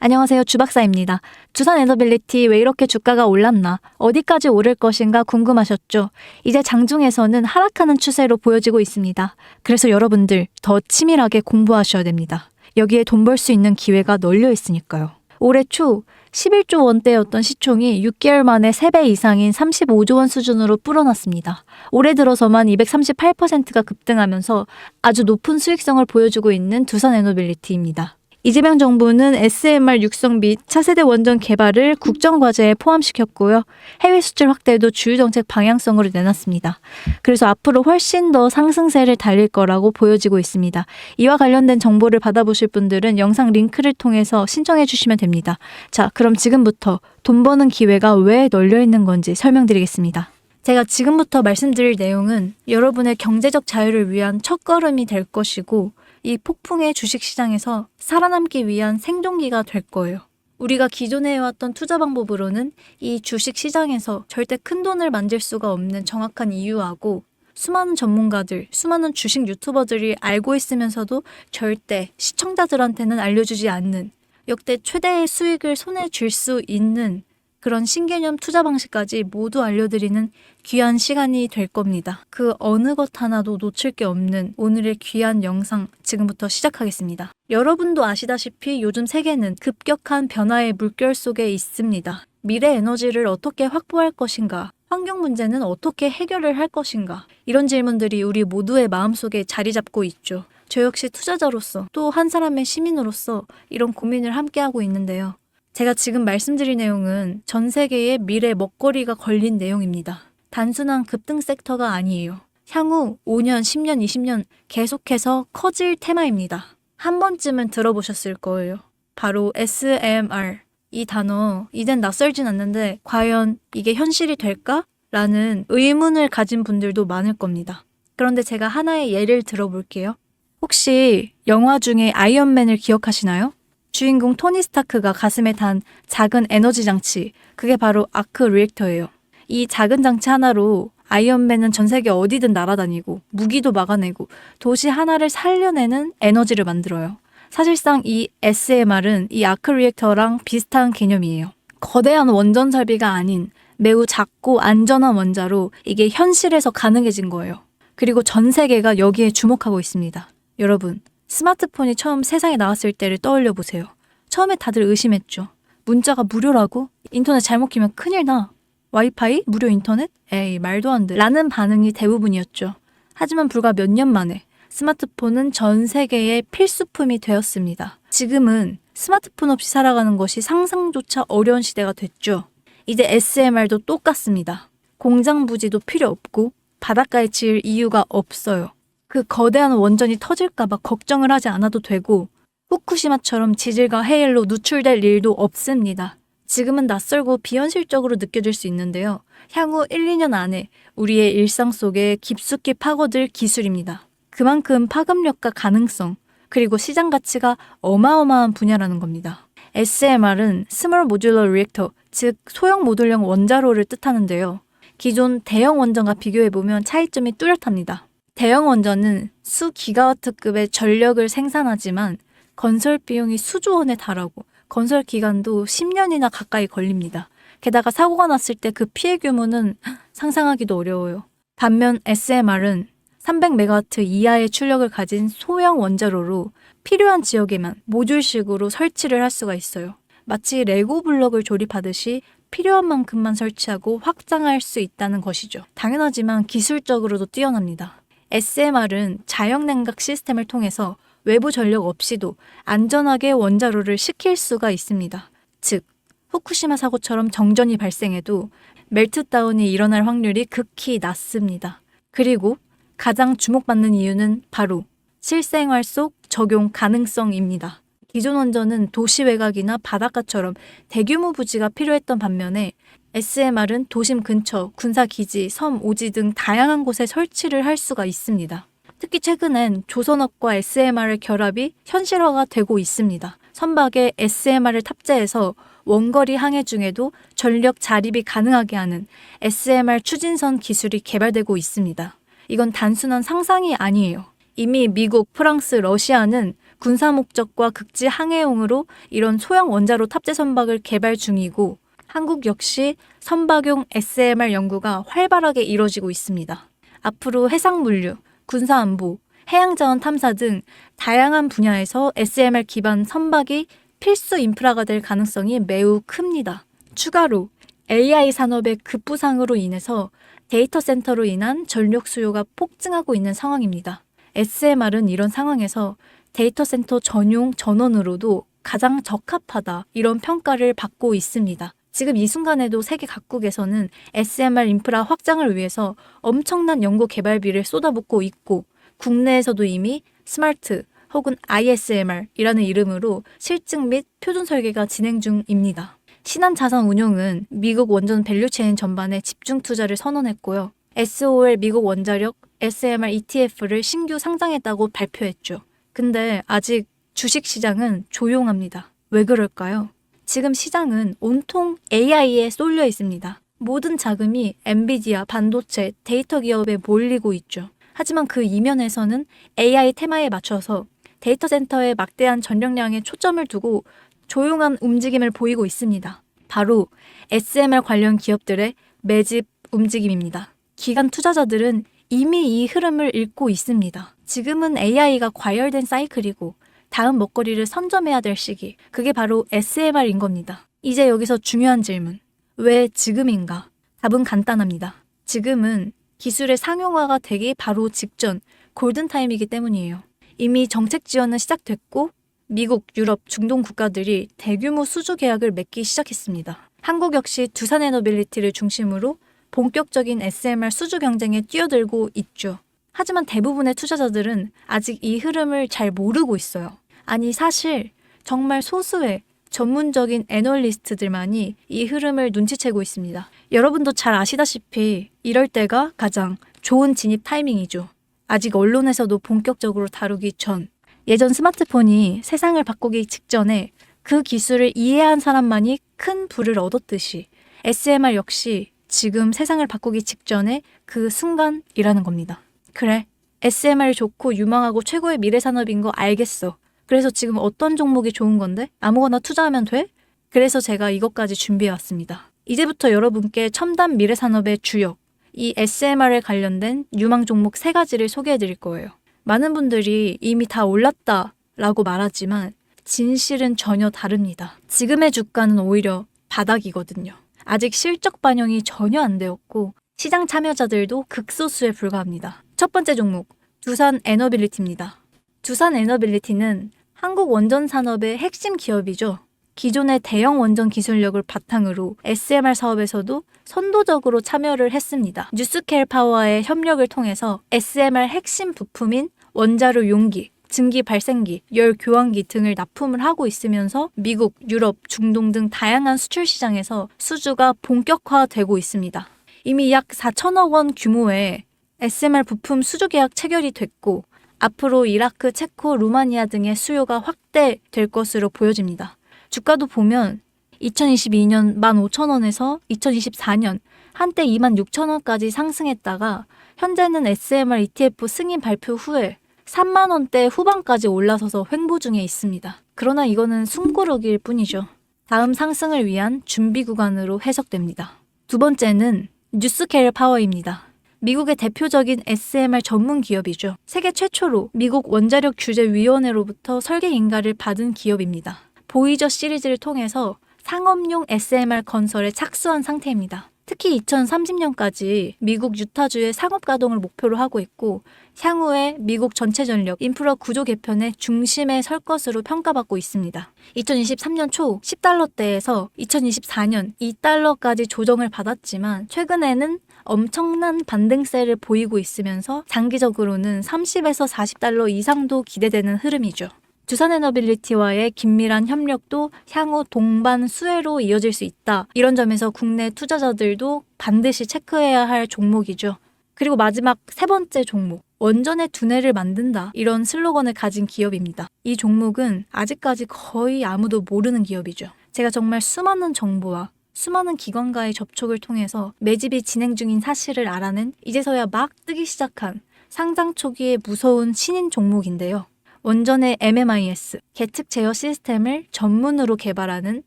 안녕하세요. 주박사입니다. 두산 에너빌리티 왜 이렇게 주가가 올랐나? 어디까지 오를 것인가 궁금하셨죠? 이제 장중에서는 하락하는 추세로 보여지고 있습니다. 그래서 여러분들 더 치밀하게 공부하셔야 됩니다. 여기에 돈 벌 수 있는 기회가 널려 있으니까요. 올해 초 11조 원대였던 시총이 6개월 만에 3배 이상인 35조 원 수준으로 불어났습니다. 올해 들어서만 238%가 급등하면서 아주 높은 수익성을 보여주고 있는 두산 에너빌리티입니다. 이재명 정부는 SMR 육성 및 차세대 원전 개발을 국정과제에 포함시켰고요. 해외 수출 확대도 주요 정책 방향성으로 내놨습니다. 그래서 앞으로 훨씬 더 상승세를 달릴 거라고 보여지고 있습니다. 이와 관련된 정보를 받아보실 분들은 영상 링크를 통해서 신청해 주시면 됩니다. 자, 그럼 지금부터 돈 버는 기회가 왜 널려 있는 건지 설명드리겠습니다. 제가 지금부터 말씀드릴 내용은 여러분의 경제적 자유를 위한 첫걸음이 될 것이고 이 폭풍의 주식 시장에서 살아남기 위한 생존기가 될 거예요. 우리가 기존에 해왔던 투자 방법으로는 이 주식 시장에서 절대 큰 돈을 만질 수가 없는 정확한 이유하고 수많은 전문가들, 수많은 주식 유튜버들이 알고 있으면서도 절대 시청자들한테는 알려주지 않는 역대 최대의 수익을 손에 쥘 수 있는 그런 신개념 투자 방식까지 모두 알려드리는 귀한 시간이 될 겁니다. 그 어느 것 하나도 놓칠 게 없는 오늘의 귀한 영상 지금부터 시작하겠습니다. 여러분도 아시다시피 요즘 세계는 급격한 변화의 물결 속에 있습니다. 미래 에너지를 어떻게 확보할 것인가? 환경 문제는 어떻게 해결을 할 것인가? 이런 질문들이 우리 모두의 마음속에 자리 잡고 있죠. 저 역시 투자자로서 또 한 사람의 시민으로서 이런 고민을 함께하고 있는데요. 제가 지금 말씀드릴 내용은 전 세계의 미래 먹거리가 걸린 내용입니다. 단순한 급등 섹터가 아니에요. 향후 5년, 10년, 20년 계속해서 커질 테마입니다. 한 번쯤은 들어보셨을 거예요. 바로 SMR. 이 단어, 이젠 낯설진 않는데, 과연 이게 현실이 될까? 라는 의문을 가진 분들도 많을 겁니다. 그런데 제가 하나의 예를 들어볼게요. 혹시 영화 중에 아이언맨을 기억하시나요? 주인공 토니 스타크가 가슴에 단 작은 에너지 장치, 그게 바로 아크 리액터예요. 이 작은 장치 하나로 아이언맨은 전 세계 어디든 날아다니고 무기도 막아내고 도시 하나를 살려내는 에너지를 만들어요. 사실상 이 SMR은 이 아크 리액터랑 비슷한 개념이에요. 거대한 원전 설비가 아닌 매우 작고 안전한 원자로 이게 현실에서 가능해진 거예요. 그리고 전 세계가 여기에 주목하고 있습니다. 여러분, 스마트폰이 처음 세상에 나왔을 때를 떠올려 보세요. 처음에 다들 의심했죠. 문자가 무료라고? 인터넷 잘못 키면 큰일 나. 와이파이? 무료 인터넷? 에이, 말도 안 돼. 라는 반응이 대부분이었죠. 하지만 불과 몇 년 만에 스마트폰은 전 세계의 필수품이 되었습니다. 지금은 스마트폰 없이 살아가는 것이 상상조차 어려운 시대가 됐죠. 이제 SMR도 똑같습니다. 공장 부지도 필요 없고 바닷가에 지을 이유가 없어요. 그 거대한 원전이 터질까봐 걱정을 하지 않아도 되고 후쿠시마처럼 지질과 해일로 누출될 일도 없습니다. 지금은 낯설고 비현실적으로 느껴질 수 있는데요. 향후 1, 2년 안에 우리의 일상 속에 깊숙이 파고들 기술입니다. 그만큼 파급력과 가능성, 그리고 시장 가치가 어마어마한 분야라는 겁니다. SMR은 스몰 모듈러 리액터, 즉 소형 모듈형 원자로를 뜻하는데요. 기존 대형 원전과 비교해보면 차이점이 뚜렷합니다. 대형 원전은 수 기가와트급의 전력을 생산하지만 건설 비용이 수조 원에 달하고 건설 기간도 10년이나 가까이 걸립니다. 게다가 사고가 났을 때 그 피해 규모는 상상하기도 어려워요. 반면 SMR은 300메가와트 이하의 출력을 가진 소형 원자로로 필요한 지역에만 모듈식으로 설치를 할 수가 있어요. 마치 레고 블럭을 조립하듯이 필요한 만큼만 설치하고 확장할 수 있다는 것이죠. 당연하지만 기술적으로도 뛰어납니다. SMR은 자연 냉각 시스템을 통해서 외부 전력 없이도 안전하게 원자로를 식힐 수가 있습니다. 즉, 후쿠시마 사고처럼 정전이 발생해도 멜트다운이 일어날 확률이 극히 낮습니다. 그리고 가장 주목받는 이유는 바로 실생활 속 적용 가능성입니다. 기존 원전은 도시 외곽이나 바닷가처럼 대규모 부지가 필요했던 반면에 SMR은 도심 근처, 군사기지, 섬, 오지 등 다양한 곳에 설치를 할 수가 있습니다. 특히 최근엔 조선업과 SMR의 결합이 현실화가 되고 있습니다. 선박에 SMR을 탑재해서 원거리 항해 중에도 전력 자립이 가능하게 하는 SMR 추진선 기술이 개발되고 있습니다. 이건 단순한 상상이 아니에요. 이미 미국, 프랑스, 러시아는 군사 목적과 극지 항해용으로 이런 소형 원자로 탑재 선박을 개발 중이고 한국 역시 선박용 SMR 연구가 활발하게 이루어지고 있습니다. 앞으로 해상 물류, 군사 안보, 해양 자원 탐사 등 다양한 분야에서 SMR 기반 선박이 필수 인프라가 될 가능성이 매우 큽니다. 추가로 AI 산업의 급부상으로 인해서 데이터 센터로 인한 전력 수요가 폭증하고 있는 상황입니다. SMR은 이런 상황에서 데이터 센터 전용 전원으로도 가장 적합하다 이런 평가를 받고 있습니다. 지금 이 순간에도 세계 각국에서는 SMR 인프라 확장을 위해서 엄청난 연구 개발비를 쏟아붓고 있고 국내에서도 이미 스마트 혹은 ISMR이라는 이름으로 실증 및 표준 설계가 진행 중입니다. 신한 자산 운용은 미국 원전 밸류체인 전반에 집중 투자를 선언했고요. SOL 미국 원자력 SMR ETF를 신규 상장했다고 발표했죠. 근데 아직 주식 시장은 조용합니다. 왜 그럴까요? 지금 시장은 온통 AI에 쏠려 있습니다. 모든 자금이 엔비디아, 반도체, 데이터 기업에 몰리고 있죠. 하지만 그 이면에서는 AI 테마에 맞춰서 데이터 센터에 막대한 전력량에 초점을 두고 조용한 움직임을 보이고 있습니다. 바로 SMR 관련 기업들의 매집 움직임입니다. 기관 투자자들은 이미 이 흐름을 읽고 있습니다. 지금은 AI가 과열된 사이클이고 다음 먹거리를 선점해야 될 시기. 그게 바로 SMR인 겁니다. 이제 여기서 중요한 질문. 왜 지금인가? 답은 간단합니다. 지금은 기술의 상용화가 되기 바로 직전 골든타임이기 때문이에요. 이미 정책 지원은 시작됐고 미국, 유럽, 중동 국가들이 대규모 수주 계약을 맺기 시작했습니다. 한국 역시 두산에너빌리티를 중심으로 본격적인 SMR 수주 경쟁에 뛰어들고 있죠. 하지만 대부분의 투자자들은 아직 이 흐름을 잘 모르고 있어요. 아니, 사실 정말 소수의 전문적인 애널리스트들만이 이 흐름을 눈치채고 있습니다. 여러분도 잘 아시다시피 이럴 때가 가장 좋은 진입 타이밍이죠. 아직 언론에서도 본격적으로 다루기 전 예전 스마트폰이 세상을 바꾸기 직전에 그 기술을 이해한 사람만이 큰 부를 얻었듯이 SMR 역시 지금 세상을 바꾸기 직전에 그 순간이라는 겁니다. 그래, SMR 좋고 유망하고 최고의 미래 산업인 거 알겠어. 그래서 지금 어떤 종목이 좋은 건데? 아무거나 투자하면 돼? 그래서 제가 이것까지 준비해 왔습니다. 이제부터 여러분께 첨단 미래 산업의 주역, 이 SMR에 관련된 유망 종목 세 가지를 소개해 드릴 거예요. 많은 분들이 이미 다 올랐다 라고 말하지만 진실은 전혀 다릅니다. 지금의 주가는 오히려 바닥이거든요. 아직 실적 반영이 전혀 안 되었고 시장 참여자들도 극소수에 불과합니다. 첫 번째 종목, 두산 에너빌리티입니다. 두산 에너빌리티는 한국 원전 산업의 핵심 기업이죠. 기존의 대형 원전 기술력을 바탕으로 SMR 사업에서도 선도적으로 참여를 했습니다. 뉴스케일 파워와의 협력을 통해서 SMR 핵심 부품인 원자로 용기, 증기 발생기, 열 교환기 등을 납품을 하고 있으면서 미국, 유럽, 중동 등 다양한 수출 시장에서 수주가 본격화되고 있습니다. 이미 약 4천억 원 규모의 SMR 부품 수주 계약 체결이 됐고 앞으로 이라크, 체코, 루마니아 등의 수요가 확대될 것으로 보여집니다. 주가도 보면 2022년 15,000원에서 2024년 한때 26,000원까지 상승했다가 현재는 SMR ETF 승인 발표 후에 3만 원대 후반까지 올라서서 횡보 중에 있습니다. 그러나 이거는 숨고르기일 뿐이죠. 다음 상승을 위한 준비 구간으로 해석됩니다. 두 번째는 뉴스케일 파워입니다. 미국의 대표적인 SMR 전문 기업이죠. 세계 최초로 미국 원자력 규제 위원회로부터 설계 인가를 받은 기업입니다. 보이저 시리즈를 통해서 상업용 SMR 건설에 착수한 상태입니다. 특히 2030년까지 미국 유타주의 상업 가동을 목표로 하고 있고 향후에 미국 전체 전력 인프라 구조 개편의 중심에 설 것으로 평가받고 있습니다. 2023년 초 10달러대에서 2024년 2달러까지 조정을 받았지만 최근에는 엄청난 반등세를 보이고 있으면서 장기적으로는 30에서 40달러 이상도 기대되는 흐름이죠. 두산에너빌리티와의 긴밀한 협력도 향후 동반 수혜로 이어질 수 있다. 이런 점에서 국내 투자자들도 반드시 체크해야 할 종목이죠. 그리고 마지막 세 번째 종목. 원전의 두뇌를 만든다. 이런 슬로건을 가진 기업입니다. 이 종목은 아직까지 거의 아무도 모르는 기업이죠. 제가 정말 수많은 정보와 수많은 기관과의 접촉을 통해서 매집이 진행 중인 사실을 알아낸 이제서야 막 뜨기 시작한 상장 초기의 무서운 신인 종목인데요. 원전의 MMIS, 계측 제어 시스템을 전문으로 개발하는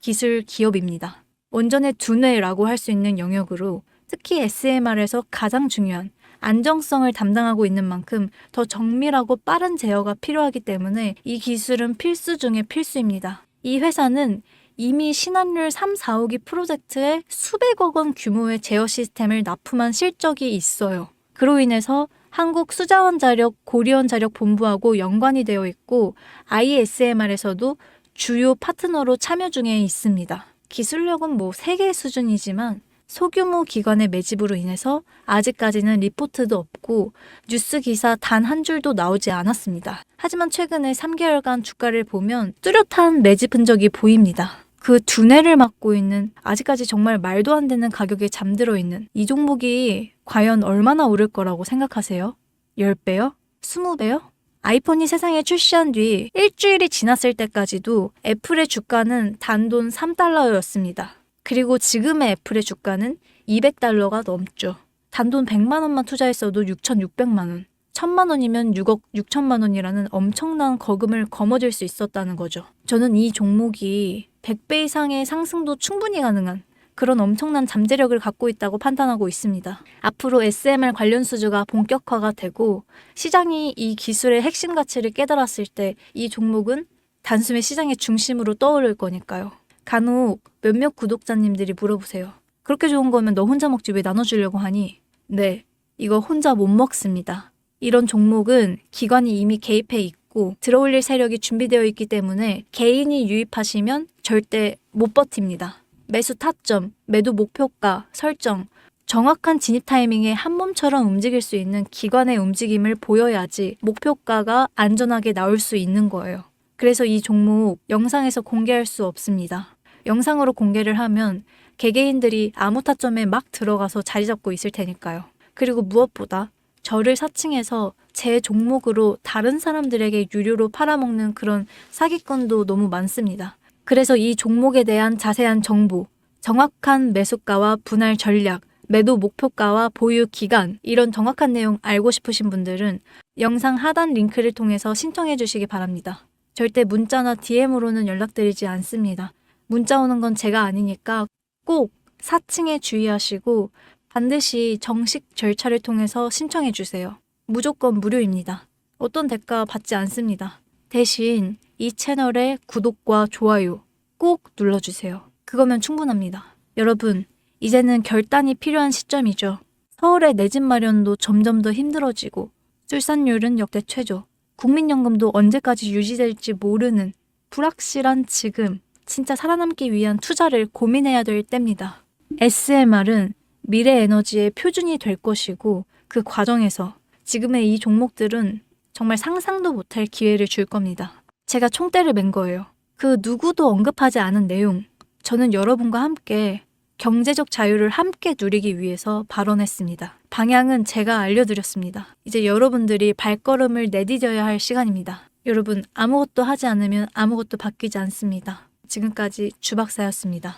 기술 기업입니다. 원전의 두뇌라고 할 수 있는 영역으로 특히 SMR에서 가장 중요한 안정성을 담당하고 있는 만큼 더 정밀하고 빠른 제어가 필요하기 때문에 이 기술은 필수 중의 필수입니다. 이 회사는 이미 신한율 3, 4호기 프로젝트에 수백억 원 규모의 제어 시스템을 납품한 실적이 있어요. 그로 인해서 한국 수자원 자력 고리원 자력 본부하고 연관이 되어 있고 ISMR에서도 주요 파트너로 참여 중에 있습니다. 기술력은 뭐 세계 수준이지만 소규모 기관의 매집으로 인해서 아직까지는 리포트도 없고 뉴스 기사 단 한 줄도 나오지 않았습니다. 하지만 최근에 3개월간 주가를 보면 뚜렷한 매집 흔적이 보입니다. 그 두뇌를 맡고 있는 아직까지 정말 말도 안 되는 가격에 잠들어 있는 이 종목이 과연 얼마나 오를 거라고 생각하세요? 10배요? 20배요? 아이폰이 세상에 출시한 뒤 일주일이 지났을 때까지도 애플의 주가는 단돈 3달러였습니다. 그리고 지금의 애플의 주가는 200달러가 넘죠. 단돈 100만 원만 투자했어도 6,600만 원. 1000만 원이면 6억 6천만 원이라는 엄청난 거금을 거머쥘 수 있었다는 거죠. 저는 이 종목이 100배 이상의 상승도 충분히 가능한 그런 엄청난 잠재력을 갖고 있다고 판단하고 있습니다. 앞으로 SMR 관련 수주가 본격화가 되고 시장이 이 기술의 핵심 가치를 깨달았을 때 이 종목은 단숨에 시장의 중심으로 떠오를 거니까요. 간혹 몇몇 구독자님들이 물어보세요. 그렇게 좋은 거면 너 혼자 먹지 왜 나눠주려고 하니? 네, 이거 혼자 못 먹습니다. 이런 종목은 기관이 이미 개입해 있고 들어올릴 세력이 준비되어 있기 때문에 개인이 유입하시면 절대 못 버팁니다. 매수 타점, 매도 목표가 설정, 정확한 진입 타이밍에 한 몸처럼 움직일 수 있는 기관의 움직임을 보여야지 목표가가 안전하게 나올 수 있는 거예요. 그래서 이 종목 영상에서 공개할 수 없습니다. 영상으로 공개를 하면 개개인들이 아무 타점에 막 들어가서 자리 잡고 있을 테니까요. 그리고 무엇보다 저를 사칭해서 제 종목으로 다른 사람들에게 유료로 팔아먹는 그런 사기꾼도 너무 많습니다. 그래서 이 종목에 대한 자세한 정보, 정확한 매수가와 분할 전략, 매도 목표가와 보유 기간, 이런 정확한 내용 알고 싶으신 분들은 영상 하단 링크를 통해서 신청해 주시기 바랍니다. 절대 문자나 DM으로는 연락드리지 않습니다. 문자 오는 건 제가 아니니까 꼭 사칭에 주의하시고 반드시 정식 절차를 통해서 신청해 주세요. 무조건 무료입니다. 어떤 대가 받지 않습니다. 대신 이 채널의 구독과 좋아요 꼭 눌러주세요. 그거면 충분합니다. 여러분, 이제는 결단이 필요한 시점이죠. 서울의 내 집 마련도 점점 더 힘들어지고 출산율은 역대 최저, 국민연금도 언제까지 유지될지 모르는 불확실한 지금 진짜 살아남기 위한 투자를 고민해야 될 때입니다. SMR은 미래 에너지의 표준이 될 것이고 그 과정에서 지금의 이 종목들은 정말 상상도 못할 기회를 줄 겁니다. 제가 총대를 맨 거예요. 그 누구도 언급하지 않은 내용. 저는 여러분과 함께 경제적 자유를 함께 누리기 위해서 발언했습니다. 방향은 제가 알려드렸습니다. 이제 여러분들이 발걸음을 내디뎌야 할 시간입니다. 여러분, 아무것도 하지 않으면 아무것도 바뀌지 않습니다. 지금까지 주박사였습니다.